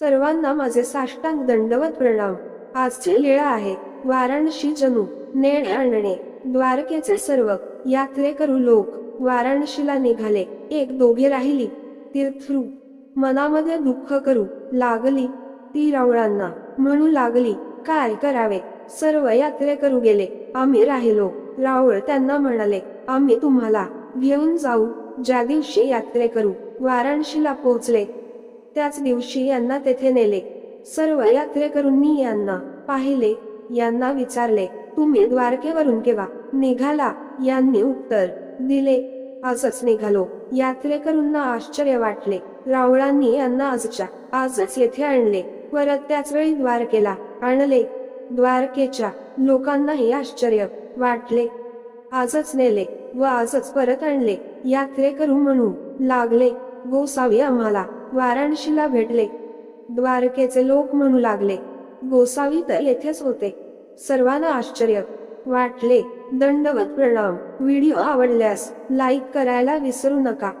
सर्वांना माझे साष्टांग दंडवत प्रणाम. आजची वेळ आहे वाराणसी जणू नेणे आणणे. द्वारकेचे सर्व यात्रेकरू लोक. वाराणसीला निघाले एक दोघे राहिली. तीर्थरू मनामध्ये दुःख करू लागली. ती रावळांना म्हणू लागली काय करावे? सर्व यात्रेकरू गेले आम्ही राहिलो. रावळ त्यांना म्हणाले आम्ही तुम्हाला घेऊन जाऊ. ज्या दिवशी यात्रे करू वाराणसीला पोहोचले. त्याच दिवशी यांना तेथे नेले. सर्व यात्रेकरूंनी यांना पाहिले यांना विचारले तुम्ही द्वारकेवरून केव्हा निघाला? यांनी उत्तर दिले आजच निघालो. यात्रेकरूंना आश्चर्य वाटले. रावळांनी यांना आजच्या आजच येथे आणले. परत त्याच वेळी द्वारकेला आणले. द्वारकेच्या लोकांनाही आश्चर्य वाटले. आजच नेले व आजच परत आणले. यात्रेकरू म्हणू लागले गोसावी आम्हाला वाराणसीला भेटले. द्वारकेचे लोक म्हणू लागले गोसावी तर येथेच होते. सर्वांना आश्चर्य वाटले. दंडवत प्रणाम. व्हिडिओ आवडल्यास लाईक करायला विसरू नका.